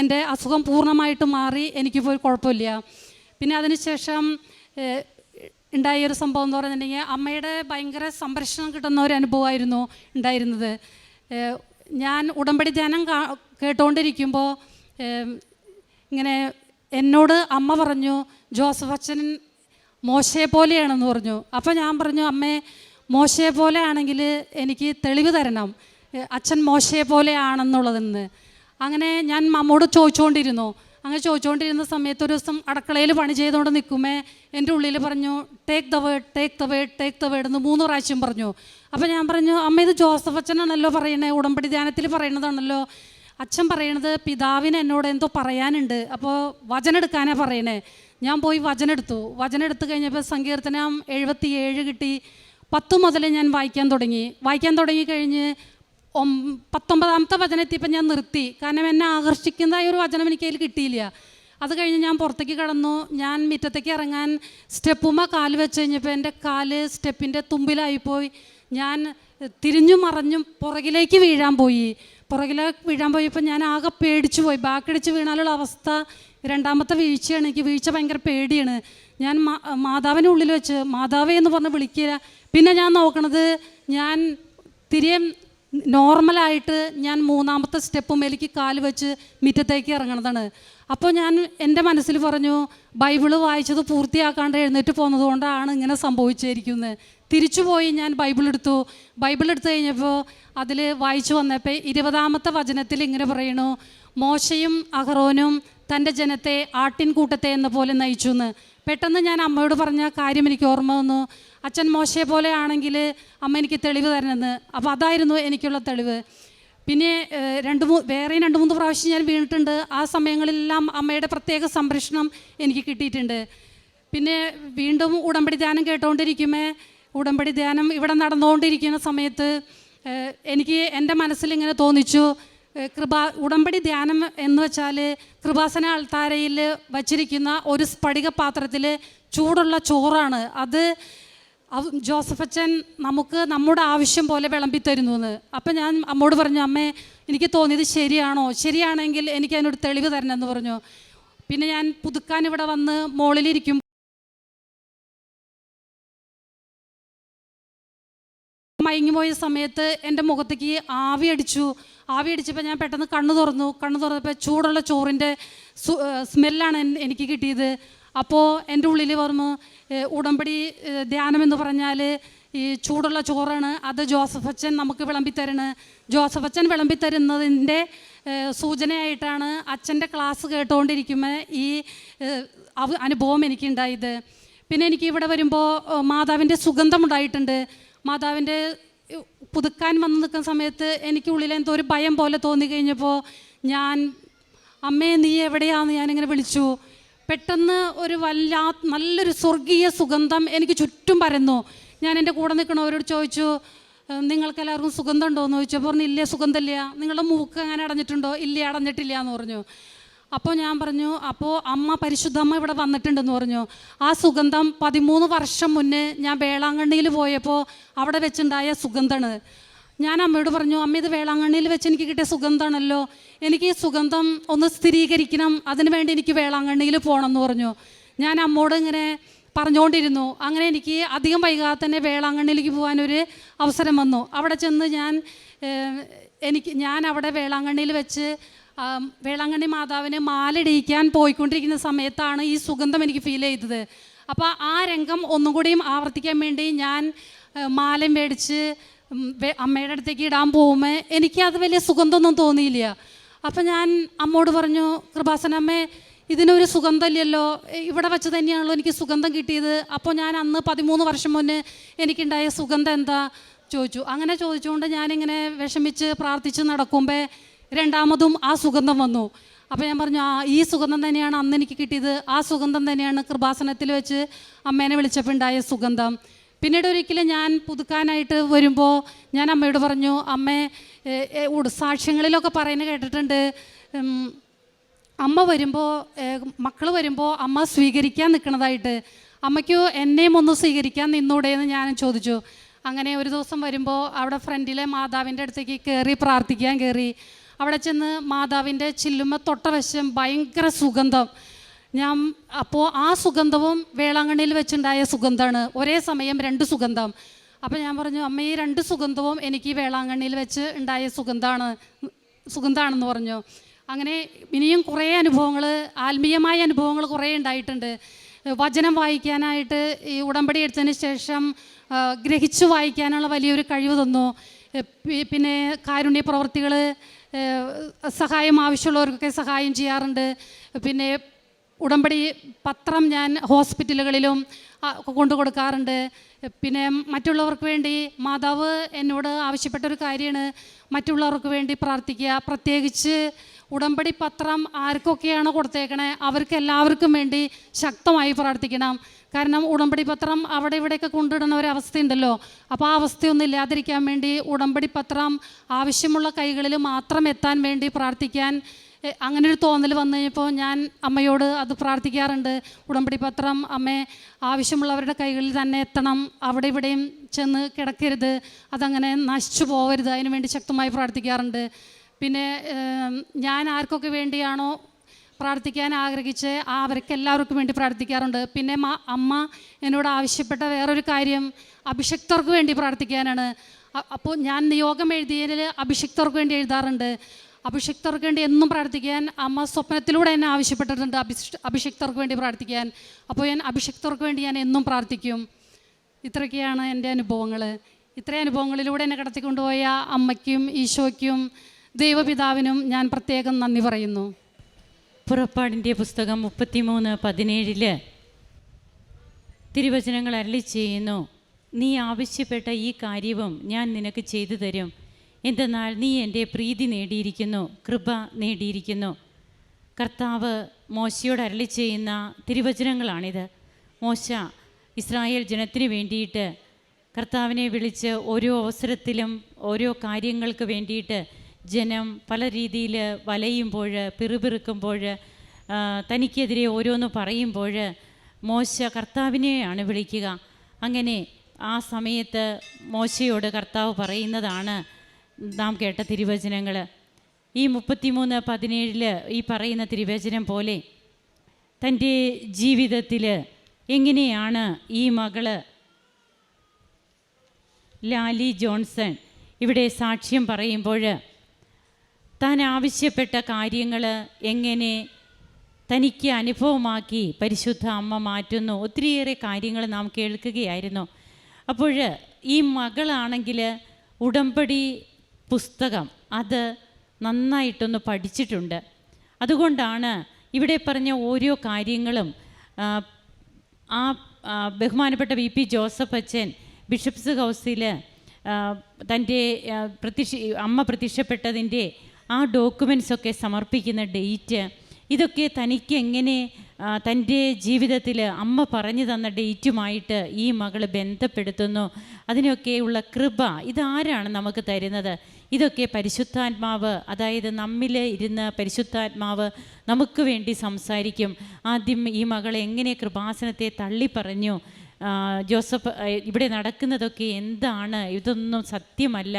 എന്റെ അസുഖം പൂർണമായിട്ട് മാറി എനിക്കിപ്പോൾ ഒരു കുഴപ്പമില്ല. പിന്നെ അതിനുശേഷം ഉണ്ടായ ഒരു സംഭവം എന്ന് പറഞ്ഞിട്ടുണ്ടെങ്കിൽ അമ്മയുടെ ഭയങ്കര സംരക്ഷണം കിട്ടുന്ന ഒരു അനുഭവമായിരുന്നു ഉണ്ടായിരുന്നത്. ഞാൻ ഉടമ്പടി ധ്യാനം കേട്ടുകൊണ്ടിരിക്കുമ്പോൾ ഇങ്ങനെ എന്നോട് അമ്മ പറഞ്ഞു ജോസഫ് അച്ഛൻ മോശയെ പോലെയാണെന്ന് പറഞ്ഞു. അപ്പോൾ ഞാൻ പറഞ്ഞു അമ്മേ മോശയെ പോലെ ആണെങ്കിൽ എനിക്ക് തെളിവ് തരണം. അച്ഛൻ മോശയെ പോലെ ആണെന്നുള്ളതെന്ന്. അങ്ങനെ ഞാൻ അമ്മോട് ചോദിച്ചുകൊണ്ടിരുന്നു അങ്ങനെ ചോദിച്ചുകൊണ്ടിരുന്ന സമയത്ത് ഒരു ദിവസം അടുക്കളയിൽ പണി ചെയ്തുകൊണ്ട് നിൽക്കുമേ എന്റെ ഉള്ളിൽ പറഞ്ഞു take the word take the word take the word എന്ന് മൂന്ന് പ്രാവശ്യം പറഞ്ഞു. അപ്പോൾ ഞാൻ പറഞ്ഞു അമ്മ ഇത് ജോസഫ് അച്ഛനാണല്ലോ പറയണേ ഉടമ്പടി ധ്യാനത്തിൽ പറയണതാണല്ലോ. അച്ഛൻ പറയണത് പിതാവിന് എന്നോട് എന്തോ പറയാനുണ്ട് അപ്പോൾ വചനം എടുക്കാനാണ് പറയണേ. ഞാൻ പോയി വചനെടുത്തു എടുത്തു. വചനം എടുത്തു കഴിഞ്ഞപ്പോൾ സങ്കീർത്തനം എഴുപത്തി ഏഴ് കിട്ടി. പത്ത് മുതൽ ഞാൻ വായിക്കാൻ തുടങ്ങി. വായിക്കാൻ തുടങ്ങി കഴിഞ്ഞ് ഒം- പത്തൊമ്പതാമത്തെ വചനം എത്തിയപ്പോൾ ഞാൻ നിർത്തി. കാരണം എന്നെ ആകർഷിക്കുന്നതായ ഒരു വചനം എനിക്ക് അതിൽ കിട്ടിയില്ല. അത് കഴിഞ്ഞ് ഞാൻ പുറത്തേക്ക് കടന്നു. ഞാൻ മുറ്റത്തേക്ക് ഇറങ്ങാൻ സ്റ്റെപ്പുമ്മ കാൽ വെച്ച് കഴിഞ്ഞപ്പോൾ എന്റെ കാൽ സ്റ്റെപ്പിന്റെ തുമ്പിലായിപ്പോയി. ഞാൻ തിരിഞ്ഞു മറഞ്ഞും പുറകിലേക്ക് വീഴാൻ പോയി. പുറകിലേക്ക് വീഴാൻ പോയപ്പോൾ ഞാൻ ആകെ പേടിച്ചു പോയി. ബാക്കടിച്ച് വീണാലുള്ള അവസ്ഥ രണ്ടാമത്തെ വീഴ്ചയാണ്. എനിക്ക് വീഴ്ച ഭയങ്കര പേടിയാണ്. ഞാൻ മാതാവിന്റെ ഉള്ളിൽ വെച്ച് മാതാവേ എന്ന് പറഞ്ഞ് വിളിക്കുക പിന്നെ ഞാൻ നോക്കണത് ഞാൻ തിരികെ നോർമലായിട്ട് ഞാൻ മൂന്നാമത്തെ സ്റ്റെപ്പ് മേലേക്ക് കാൽ വെച്ച് മിറ്റത്തേക്ക് ഇറങ്ങണതാണ് അപ്പോൾ ഞാൻ എന്റെ മനസ്സിൽ പറഞ്ഞു ബൈബിൾ വായിച്ചത് പൂർത്തിയാക്കാണ്ട് എഴുന്നേറ്റ് പോകുന്നത് കൊണ്ടാണ് ഇങ്ങനെ സംഭവിച്ചിരിക്കുന്നത്. തിരിച്ചു പോയി ഞാൻ ബൈബിൾ എടുത്തു. ബൈബിൾ എടുത്തു കഴിഞ്ഞപ്പോൾ അതിൽ വായിച്ചു വന്നപ്പോൾ ഇരുപതാമത്തെ വചനത്തിൽ ഇങ്ങനെ പറയണു മോശയും അഹറോനും തന്റെ ജനത്തെ ആട്ടിൻകൂട്ടത്തെ എന്ന പോലെ നയിച്ചു എന്ന് പെട്ടെന്ന് ഞാൻ അമ്മയോട് പറഞ്ഞ കാര്യം എനിക്ക് ഓർമ്മ വന്നു. അച്ഛൻ മോശയെ പോലെ ആണെങ്കിൽ അമ്മ എനിക്ക് തെളിവ് തരണമെന്ന് അപ്പോൾ അതായിരുന്നു എനിക്കുള്ള തെളിവ്. പിന്നെ രണ്ട് മൂ വേറെയും രണ്ട് മൂന്ന് പ്രാവശ്യം ഞാൻ വീണിട്ടുണ്ട്. ആ സമയങ്ങളിലെല്ലാം അമ്മയുടെ പ്രത്യേക സംരക്ഷണം എനിക്ക് കിട്ടിയിട്ടുണ്ട്. പിന്നെ വീണ്ടും ഉടമ്പടി ധ്യാനം കേട്ടുകൊണ്ടിരിക്കുമേ ഉടമ്പടി ധ്യാനം ഇവിടെ നടന്നുകൊണ്ടിരിക്കുന്ന സമയത്ത് എനിക്ക് എന്റെ മനസ്സിലിങ്ങനെ തോന്നിച്ചു കൃപ ഉടമ്പടി ധ്യാനം എന്ന് വെച്ചാൽ കൃപാസന അൾത്താരയിൽ വച്ചിരിക്കുന്ന ഒരു സ്ഫടിക പാത്രത്തിൽ ചൂടുള്ള ചോറാണ്. അത് ജോസഫ് അച്ഛൻ നമുക്ക് നമ്മുടെ ആവശ്യം പോലെ വിളമ്പി തരുന്നു എന്ന് അപ്പം ഞാൻ അമ്മോട് പറഞ്ഞു അമ്മേ എനിക്ക് തോന്നിയത് ശരിയാണോ? ശരിയാണെങ്കിൽ എനിക്ക് അതിനൊരു തെളിവ് തരണമെന്ന് പറഞ്ഞു. പിന്നെ ഞാൻ പുതുക്കാൻ ഇവിടെ വന്ന് മോളിലിരിക്കും മയങ്ങിപ്പോയ സമയത്ത് എന്റെ മുഖത്തേക്ക് ആവി അടിച്ചു. ആവി അടിച്ചപ്പോൾ ഞാൻ പെട്ടെന്ന് കണ്ണു തുറന്നു. കണ്ണു തുറന്നപ്പോൾ ചൂടുള്ള ചോറിന്റെ സ്മെല്ലാണ് എനിക്ക് കിട്ടിയത്. അപ്പോൾ എന്റെ ഉള്ളിൽ പറഞ്ഞു ഉടമ്പടി ധ്യാനം എന്ന് പറഞ്ഞാൽ ഈ ചൂടുള്ള ചോറാണ് അത് ജോസഫ് അച്ഛൻ നമുക്ക് വിളമ്പിത്തരണ്. ജോസഫ് അച്ഛൻ വിളമ്പിത്തരുന്നതിന്റെ സൂചനയായിട്ടാണ് അച്ഛന്റെ ക്ലാസ് കേട്ടുകൊണ്ടിരിക്കുമ്പോൾ ഈ അനുഭവം എനിക്കുണ്ടായത്. പിന്നെ എനിക്ക് ഇവിടെ വരുമ്പോൾ മാതാവിന്റെ സുഗന്ധം ഉണ്ടായിട്ടുണ്ട്. മാതാവിന്റെ പുതുക്കാൻ വന്ന് നിൽക്കുന്ന സമയത്ത് എനിക്ക് ഉള്ളിൽ എന്തോ ഒരു ഭയം പോലെ തോന്നി കഴിഞ്ഞപ്പോൾ ഞാൻ അമ്മേ നീ എവിടെയാന്ന് ഞാനിങ്ങനെ വിളിച്ചു. പെട്ടെന്ന് ഒരു വല്ലാ നല്ലൊരു സ്വർഗീയ സുഗന്ധം എനിക്ക് ചുറ്റും പരന്നു. ഞാൻ എന്റെ കൂടെ നിൽക്കണവരോട് ചോദിച്ചു "ഏഹ്, നിങ്ങൾക്ക് എല്ലാവർക്കും സുഗന്ധം ഉണ്ടോ? എന്ന് ചോദിച്ചപ്പോൾ പറഞ്ഞു ഇല്ലേ സുഗന്ധമില്ല. നിങ്ങളുടെ മൂക്ക് അങ്ങനെ അടഞ്ഞിട്ടുണ്ടോ? ഇല്ല അടഞ്ഞിട്ടില്ല എന്ന് പറഞ്ഞു. അപ്പോൾ ഞാൻ പറഞ്ഞു അപ്പോൾ അമ്മ പരിശുദ്ധമ്മ ഇവിടെ വന്നിട്ടുണ്ടെന്ന് പറഞ്ഞു. ആ സുഗന്ധം പതിമൂന്ന് വർഷം മുന്നേ ഞാൻ വേളാങ്കണ്ണിയിൽ പോയപ്പോൾ അവിടെ വെച്ചുണ്ടായ സുഗന്ധമാണ്. ഞാൻ അമ്മയോട് പറഞ്ഞു അമ്മ ഇത് വേളാങ്കണ്ണിയിൽ വെച്ച് എനിക്ക് കിട്ടിയ സുഗന്ധമാണല്ലോ. എനിക്ക് ഈ സുഗന്ധം ഒന്ന് സ്ഥിരീകരിക്കണം. അതിനു വേണ്ടി എനിക്ക് വേളാങ്കണ്ണിയിൽ പോകണം എന്ന് പറഞ്ഞു. ഞാൻ അമ്മോട് ഇങ്ങനെ പറഞ്ഞുകൊണ്ടിരുന്നു. അങ്ങനെ എനിക്ക് അധികം വൈകാതെ തന്നെ വേളാങ്കണ്ണിയിലേക്ക് പോകാനൊരു അവസരം വന്നു. അവിടെ ചെന്ന് ഞാൻ എനിക്ക് ഞാൻ അവിടെ വേളാങ്കണ്ണിയിൽ വെച്ച് വേളാങ്കണ്ണി മാതാവിന് മാലടിയിക്കാൻ പോയിക്കൊണ്ടിരിക്കുന്ന സമയത്താണ് ഈ സുഗന്ധം എനിക്ക് ഫീൽ ചെയ്തത്. അപ്പോൾ ആ രംഗം ഒന്നും കൂടിയും ആവർത്തിക്കാൻ വേണ്ടി ഞാൻ മാലം മേടിച്ച് അമ്മയുടെ അടുത്തേക്ക് ഇടാൻ പോകുമ്പോൾ എനിക്കത് വലിയ സുഗന്ധമൊന്നും തോന്നിയില്ല. അപ്പം ഞാൻ അമ്മോട് പറഞ്ഞു കൃപാസനമ്മേ ഇതിനൊരു സുഗന്ധമില്ലല്ലോ. ഇവിടെ വെച്ച് തന്നെയാണല്ലോ എനിക്ക് സുഗന്ധം കിട്ടിയത്. അപ്പോൾ ഞാൻ അന്ന് പതിമൂന്ന് വർഷം മുന്നേ എനിക്കുണ്ടായ സുഗന്ധം എന്താ? ചോദിച്ചു. അങ്ങനെ ചോദിച്ചുകൊണ്ട് ഞാനിങ്ങനെ വിഷമിച്ച് പ്രാർത്ഥിച്ച് നടക്കുമ്പോൾ രണ്ടാമതും ആ സുഗന്ധം വന്നു. അപ്പോൾ ഞാൻ പറഞ്ഞു ആ ഈ സുഗന്ധം തന്നെയാണ് അന്ന് എനിക്ക് കിട്ടിയത്. ആ സുഗന്ധം തന്നെയാണ് കൃപാസനത്തിൽ വെച്ച് അമ്മേനെ വിളിച്ചപ്പോൾ ഉണ്ടായ സുഗന്ധം. പിന്നീട് ഒരിക്കലും ഞാൻ പുതുക്കാനായിട്ട് വരുമ്പോൾ ഞാൻ അമ്മയോട് പറഞ്ഞു അമ്മേ സാക്ഷ്യങ്ങളിലൊക്കെ പറയുന്നത് കേട്ടിട്ടുണ്ട്. അമ്മ വരുമ്പോൾ മക്കൾ വരുമ്പോൾ അമ്മ സ്വീകരിക്കാൻ നിൽക്കുന്നതായിട്ട് അമ്മയ്ക്ക് എന്നെയും ഒന്ന് സ്വീകരിക്കാൻ നിന്നൂടെ എന്ന് ഞാൻ ചോദിച്ചു. അങ്ങനെ ഒരു ദിവസം വരുമ്പോൾ അവിടെ ഫ്രണ്ടിലെ മാതാവിന്റെ അടുത്തേക്ക് കയറി പ്രാർത്ഥിക്കാൻ കയറി അവിടെ ചെന്ന് മാതാവിന്റെ ചില്ലുമ്മ തൊട്ടവശം ഭയങ്കര സുഗന്ധം. ഞാൻ അപ്പോൾ ആ സുഗന്ധവും വേളാങ്കണ്ണിയിൽ വെച്ചുണ്ടായ സുഗന്ധമാണ് ഒരേ സമയം രണ്ട് സുഗന്ധം. അപ്പോൾ ഞാൻ പറഞ്ഞു അമ്മ ഈ രണ്ട് സുഗന്ധവും എനിക്ക് വേളാങ്കണ്ണിയിൽ വെച്ച് ഉണ്ടായ സുഗന്ധമാണ് സുഗന്ധമാണെന്ന് പറഞ്ഞു. അങ്ങനെ ഇനിയും കുറേ അനുഭവങ്ങൾ ആത്മീയമായ അനുഭവങ്ങൾ കുറേ ഉണ്ടായിട്ടുണ്ട്. വചനം വായിക്കാനായിട്ട് ഈ ഉടമ്പടി എടുത്തതിന് ശേഷം ഗ്രഹിച്ചു വായിക്കാനുള്ള വലിയൊരു കഴിവ് തന്നു. പിന്നെ കാരുണ്യ പ്രവർത്തികൾ സഹായം ആവശ്യമുള്ളവർക്കൊക്കെ സഹായം ചെയ്യാറുണ്ട്. പിന്നെ ഉടമ്പടി പത്രം ഞാൻ ഹോസ്പിറ്റലുകളിലും കൊണ്ടു കൊടുക്കാറുണ്ട്. പിന്നെ മറ്റുള്ളവർക്ക് വേണ്ടി മാതാവ് എന്നോട് ആവശ്യപ്പെട്ട ഒരു കാര്യമാണ്. മറ്റുള്ളവർക്ക് വേണ്ടി പ്രാർത്ഥിക്കുക. പ്രത്യേകിച്ച് ഉടമ്പടി പത്രം ആർക്കൊക്കെയാണ് കൊടുത്തേക്കണേ അവർക്ക് എല്ലാവർക്കും വേണ്ടി ശക്തമായി പ്രാർത്ഥിക്കണം. കാരണം ഉടമ്പടി പത്രം അവിടെ ഇവിടെയൊക്കെ കൊണ്ടിടുന്ന ഒരു അവസ്ഥയുണ്ടല്ലോ. അപ്പോൾ ആ അവസ്ഥയൊന്നും ഇല്ലാതിരിക്കാൻ വേണ്ടി ഉടമ്പടി പത്രം ആവശ്യമുള്ള കൈകളിൽ മാത്രം എത്താൻ വേണ്ടി പ്രാർത്ഥിക്കാൻ അങ്ങനെ ഒരു തോന്നൽ വന്നു കഴിഞ്ഞപ്പോൾ ഞാൻ അമ്മയോട് അത് പ്രാർത്ഥിക്കാറുണ്ട്. ഉടമ്പടി പത്രം അമ്മേ ആവശ്യമുള്ളവരുടെ കൈകളിൽ തന്നെ എത്തണം അവിടെ ഇവിടെയും ചെന്ന് കിടക്കരുത് അതങ്ങനെ നശിച്ചു പോകരുത് അതിനു വേണ്ടി ശക്തമായി പ്രാർത്ഥിക്കാറുണ്ട്. പിന്നെ ഞാൻ ആർക്കൊക്കെ വേണ്ടിയാണോ പ്രാർത്ഥിക്കാൻ ആഗ്രഹിച്ച് അവർക്ക് എല്ലാവർക്കും വേണ്ടി പ്രാർത്ഥിക്കാറുണ്ട്. പിന്നെ അമ്മ എന്നോട് ആവശ്യപ്പെട്ട വേറൊരു കാര്യം അഭിഷക്തർക്ക് വേണ്ടി പ്രാർത്ഥിക്കാനാണ്. അപ്പോൾ ഞാൻ നിയോഗം എഴുതിയതിൽ അഭിഷിക്തർക്ക് വേണ്ടി എഴുതാറുണ്ട്. അഭിഷിക്തർക്ക് വേണ്ടി എന്നും പ്രാർത്ഥിക്കാൻ അമ്മ സ്വപ്നത്തിലൂടെ എന്നെ ആവശ്യപ്പെട്ടിട്ടുണ്ട്. അഭിഷ് അഭിഷിക്തർക്ക് വേണ്ടി പ്രാർത്ഥിക്കാൻ. അപ്പോൾ ഞാൻ അഭിഷിക്തർക്ക് വേണ്ടി ഞാൻ എന്നും പ്രാർത്ഥിക്കും. ഇത്രയൊക്കെയാണ് എന്റെ അനുഭവങ്ങൾ ഇത്രയും അനുഭവങ്ങളിലൂടെ എന്നെ കടത്തിക്കൊണ്ടുപോയ അമ്മയ്ക്കും ഈശോയ്ക്കും ദൈവപിതാവിനും ഞാൻ പ്രത്യേകം നന്ദി പറയുന്നു. പുറപ്പാടിന്റെ പുസ്തകം മുപ്പത്തിമൂന്ന് പതിനേഴിൽ തിരുവചനങ്ങൾ അരളി ചെയ്യുന്നു. നീ ആവശ്യപ്പെട്ട ഈ കാര്യവും ഞാൻ നിനക്ക് ചെയ്തു തരും. എന്തെന്നാൽ നീ എന്റെ പ്രീതി നേടിയിരിക്കുന്നു കൃപ നേടിയിരിക്കുന്നു. കർത്താവ് മോശയോട് അരളി ചെയ്യുന്ന തിരുവചനങ്ങളാണിത്. മോശ ഇസ്രായേൽ ജനത്തിന് വേണ്ടിയിട്ട് കർത്താവിനെ വിളിച്ച് ഓരോ അവസരത്തിലും ഓരോ കാര്യങ്ങൾക്ക് വേണ്ടിയിട്ട് ജനം പല രീതിയിൽ വലയുമ്പോൾ പിറുപിറുക്കുമ്പോൾ തനിക്കെതിരെ ഓരോന്ന് പറയുമ്പോൾ മോശ കർത്താവിനെയാണ് വിളിക്കുക. അങ്ങനെ ആ സമയത്ത് മോശയോട് കർത്താവ് പറയുന്നതാണ് നാം കേട്ട തിരുവചനങ്ങൾ ഈ മുപ്പത്തിമൂന്ന് പതിനേഴിൽ ഈ പറയുന്ന തിരുവചനം പോലെ തന്റെ ജീവിതത്തിൽ എങ്ങനെയാണ് ഈ മകൾ ലാലി ജോൺസൺ ഇവിടെ സാക്ഷ്യം പറയുമ്പോൾ താൻ ആവശ്യപ്പെട്ട കാര്യങ്ങൾ എങ്ങനെ തനിക്ക് അനുഭവമാക്കി പരിശുദ്ധ അമ്മ മാറ്റുന്നു. ഒത്തിരിയേറെ കാര്യങ്ങൾ നാം കേൾക്കുകയായിരുന്നു. അപ്പോൾ ഈ മകളാണെങ്കിൽ ഉടമ്പടി പുസ്തകം. അത് നന്നായിട്ടൊന്ന് പഠിച്ചിട്ടുണ്ട്. അതുകൊണ്ടാണ് ഇവിടെ പറഞ്ഞ ഓരോ കാര്യങ്ങളും ആ, ബഹുമാനപ്പെട്ട വി പി ജോസഫ് അച്ഛൻ ബിഷപ്സ് ഹൗസിൽ തന്റെ പ്രത്യക്ഷ അമ്മ പ്രത്യക്ഷപ്പെട്ടതിന്റെ ആ ഡോക്യുമെൻസൊക്കെ സമർപ്പിക്കുന്ന ഡേറ്റ് ഇതൊക്കെ തനിക്ക് എങ്ങനെ തന്റെ ജീവിതത്തിൽ അമ്മ പറഞ്ഞു തന്ന ഡേറ്റുമായിട്ട് ഈ മകൾ ബന്ധപ്പെടുത്തുന്നു. അതിനൊക്കെയുള്ള കൃപ ഇതാരാണ് നമുക്ക് തരുന്നത്? ഇതൊക്കെ പരിശുദ്ധാത്മാവ് അതായത് നമ്മിൽ ഇരുന്ന് പരിശുദ്ധാത്മാവ് നമുക്ക് വേണ്ടി സംസാരിക്കും. ആദ്യം ഈ മകൾ എങ്ങനെ കൃപാസനത്തെ തള്ളി പറഞ്ഞു? ജോസഫ് ഇവിടെ നടക്കുന്നതൊക്കെ എന്താണ്? ഇതൊന്നും സത്യമല്ല.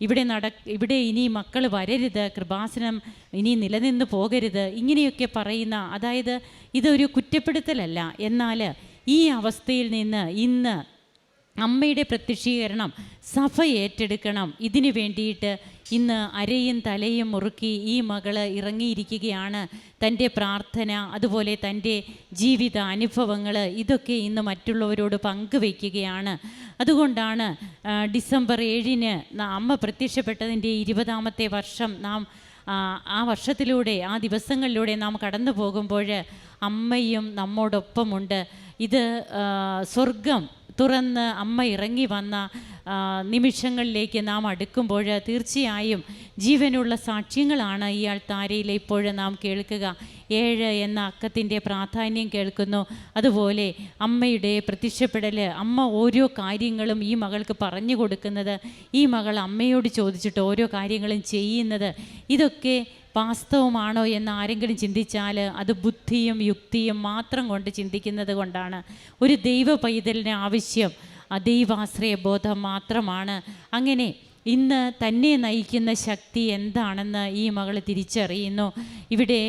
ഇവിടെ നട ഇവിടെ ഇനി മക്കൾ വരരുത് കൃപാസനം ഇനി നിലനിന്ന് പോകരുത് ഇങ്ങനെയൊക്കെ പറയുന്ന അതായത് ഇതൊരു കുറ്റപ്പെടുത്തലല്ല. എന്നാൽ ഈ അവസ്ഥയിൽ നിന്ന് ഇന്ന് അമ്മയുടെ പ്രത്യക്ഷീകരണം സഭ ഏറ്റെടുക്കണം. ഇതിനു വേണ്ടിയിട്ട് ഇന്ന് അരയും തലയും മുറുക്കി ഈ മകൾ ഇറങ്ങിയിരിക്കുകയാണ്. തന്റെ പ്രാർത്ഥന അതുപോലെ തന്റെ ജീവിത അനുഭവങ്ങൾ ഇതൊക്കെ ഇന്ന് മറ്റുള്ളവരോട് പങ്കുവയ്ക്കുകയാണ് അതുകൊണ്ടാണ് ഡിസംബർ ഏഴിന് അമ്മ പ്രത്യക്ഷപ്പെട്ടതിന്റെ ഇരുപതാമത്തെ വർഷം നാം ആ, വർഷത്തിലൂടെ ആ ദിവസങ്ങളിലൂടെ നാം കടന്നു പോകുമ്പോൾ അമ്മയും നമ്മോടൊപ്പമുണ്ട്. ഇത് സ്വർഗം തുറന്ന് അമ്മ ഇറങ്ങി വന്ന നിമിഷങ്ങളിലേക്ക് നാം അടുക്കുമ്പോൾ തീർച്ചയായും ജീവനുള്ള സാക്ഷ്യങ്ങളാണ് ഇയാൾ താരയിലെ ഇപ്പോൾ നാം കേൾക്കുക. ഏഴ് എന്ന അക്കത്തിന്റെ പ്രാധാന്യം കേൾക്കുന്നു. അതുപോലെ അമ്മയുടെ പ്രത്യക്ഷപ്പെടൽ അമ്മ ഓരോ കാര്യങ്ങളും ഈ മകൾക്ക് പറഞ്ഞു കൊടുക്കുന്നത് ഈ മകൾ അമ്മയോട് ചോദിച്ചിട്ട് ഓരോ കാര്യങ്ങളും ചെയ്യുന്നത്. ഇതൊക്കെ വാസ്തവമാണോ എന്ന് ആരെങ്കിലും ചിന്തിച്ചാൽ അത് ബുദ്ധിയും യുക്തിയും മാത്രം കൊണ്ട് ചിന്തിക്കുന്നത് കൊണ്ടാണ്. ഒരു ദൈവ പൈതലിന് ആവശ്യം ദൈവാശ്രയ ബോധം മാത്രമാണ്. അങ്ങനെ ഇന്ന് തന്നെ നയിക്കുന്ന ശക്തി എന്താണെന്ന് ഈ മകൾ തിരിച്ചറിയുന്നു. ഇവിടെ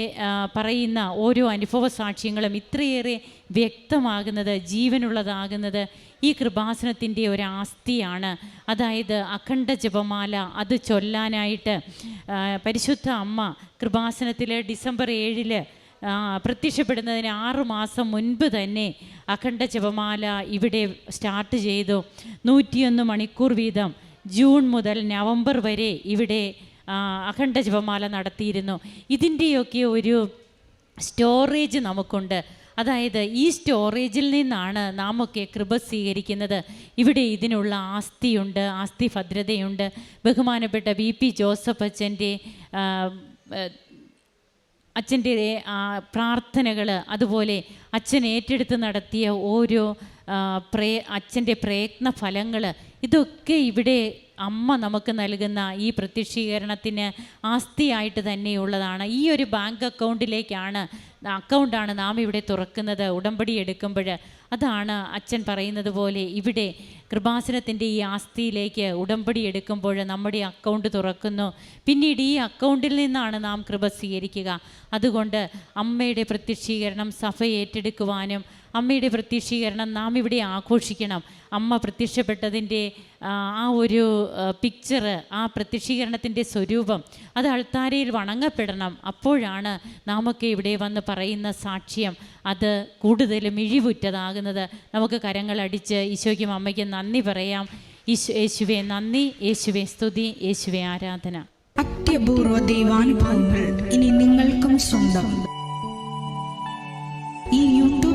പറയുന്ന ഓരോ അനുഭവ സാക്ഷ്യങ്ങളും ഇത്രയേറെ വ്യക്തമാകുന്നത് ജീവനുള്ളതാകുന്നത് ഈ കൃപാസനത്തിന്റെ ഒരു ആസ്തിയാണ് അതായത് അഖണ്ഡ ജപമാല അത് ചൊല്ലാനായിട്ട് പരിശുദ്ധ അമ്മ കൃപാസനത്തിൽ ഡിസംബർ ഏഴിൽ പ്രത്യക്ഷപ്പെടുന്നതിന് ആറ് മാസം മുൻപ് തന്നെ അഖണ്ഡ ജപമാല ഇവിടെ സ്റ്റാർട്ട് ചെയ്തു. നൂറ്റിയൊന്ന് മണിക്കൂർ വീതം ജൂൺ മുതൽ നവംബർ വരെ ഇവിടെ അഖണ്ഡ ജപമാല നടത്തിയിരുന്നു. ഇതിന്റെയൊക്കെ ഒരു സ്റ്റോറേജ് നമുക്കുണ്ട്. അതായത് ഈ സ്റ്റോറേജിൽ നിന്നാണ് നാമൊക്കെ കൃപ സ്വീകരിക്കുന്നത്. ഇവിടെ ഇതിനുള്ള ആസ്തിയുണ്ട് ആസ്തി ഭദ്രതയുണ്ട്. ബഹുമാനപ്പെട്ട വി പി ജോസഫ് അച്ഛന്റെ അച്ഛന്റെ പ്രാർത്ഥനകൾ അതുപോലെ അച്ഛൻ ഏറ്റെടുത്ത് നടത്തിയ ഓരോ പ്രേ അച്ഛന്റെ പ്രയത്ന ഫലങ്ങൾ ഇതൊക്കെ ഇവിടെ അമ്മ നമുക്ക് നൽകുന്ന ഈ പ്രത്യക്ഷീകരണത്തിന് ആസ്തിയായിട്ട് തന്നെയുള്ളതാണ്. ഈ ഒരു ബാങ്ക് അക്കൗണ്ടിലേക്കാണ് അക്കൗണ്ടാണ് നാം ഇവിടെ തുറക്കുന്നത് ഉടമ്പടി എടുക്കുമ്പോൾ. അതാണ് അച്ഛൻ പറയുന്നത് പോലെ ഇവിടെ കൃപാസനത്തിന്റെ ഈ ആസ്തിയിലേക്ക് ഉടമ്പടി എടുക്കുമ്പോൾ നമ്മുടെ അക്കൗണ്ട് തുറക്കുന്നു. പിന്നീട് ഈ അക്കൗണ്ടിൽ നിന്നാണ് നാം കൃപ സ്വീകരിക്കുക. അതുകൊണ്ട് അമ്മയുടെ പ്രത്യക്ഷീകരണം സഭ ഏറ്റെടുക്കുവാനും അമ്മയുടെ പ്രത്യക്ഷീകരണം നാം ഇവിടെ ആഘോഷിക്കണം. അമ്മ പ്രത്യക്ഷപ്പെട്ടതിന്റെ ആ, ഒരു പിക്ചർ ആ പ്രത്യക്ഷീകരണത്തിന്റെ സ്വരൂപം അത് അൾത്താരയിൽ വണങ്ങപ്പെടണം. അപ്പോഴാണ് നാമൊക്കെ ഇവിടെ വന്ന് പറയുന്ന സാക്ഷ്യം. അത് കൂടുതലും ഇഴിവുറ്റതാകുന്നത്. നമുക്ക് കരങ്ങളടിച്ച് ഈശോയ്ക്കും അമ്മയ്ക്കും നന്ദി പറയാം. ഈശോ യേശുവെ നന്ദി. യേശുവെ സ്തുതി. യേശുവെ ആരാധന. അത്യപൂർവ ദൈവാനുഭവങ്ങൾ ഇനി നിങ്ങൾക്കും സ്വന്തം. ഈ യൂട്യൂബ്